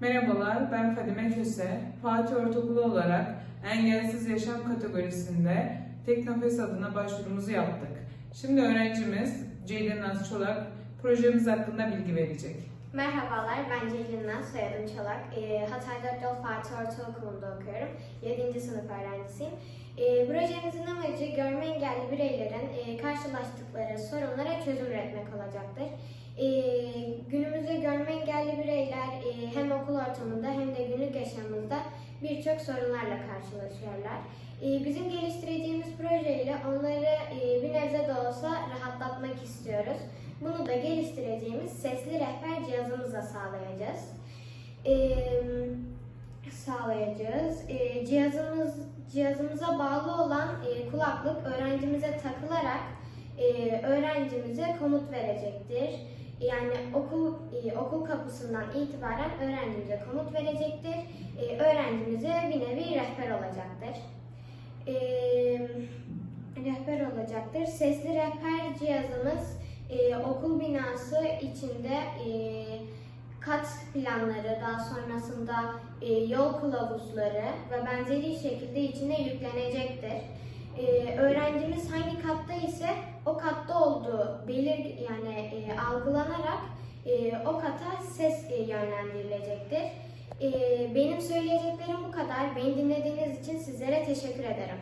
Merhabalar, ben Fadime Köse. Fatih Ortaokulu olarak engelsiz yaşam kategorisinde Teknofest adına başvurumuzu yaptık. Şimdi öğrencimiz Ceylin Naz Çolak projemiz hakkında bilgi verecek. Merhabalar, ben Ceylin Naz, soyadım Çolak. Ee, Hatay Dört Yol Fatih Ortaokulu'nda okuyorum. 7. sınıf öğrencisiyim. Ee, projemizin amacı görme engelli bireylerin e, karşılaştıkları sorunlara çözüm üretmek olacaktır. Ee, ortamında hem de günlük yaşamımızda birçok sorunlarla karşılaşıyorlar. Ee, bizim geliştireceğimiz projeyle onları e, bir nebze de olsa rahatlatmak istiyoruz. Bunu da geliştireceğimiz sesli rehber cihazımızla sağlayacağız. Ee, sağlayacağız. Ee, cihazımız cihazımıza bağlı olan e, kulaklık öğrencimize takılarak e, öğrencimize komut verecektir. Yani okul e, okul kapısından itibaren öğrencimize komut verecektir. E, öğrencimize bir nevi rehber olacaktır. E, rehber olacaktır. Sesli rehber cihazımız e, okul binası içinde kat planları, daha sonrasında yol kılavuzları ve benzeri şekilde içine yüklenecektir. Öğrencimiz hangi katta ise o katta olduğu belir yani e, algılanarak e, o kata ses e, yönlendirilecektir. E, benim söyleyeceklerim bu kadar. Beni dinlediğiniz için sizlere teşekkür ederim.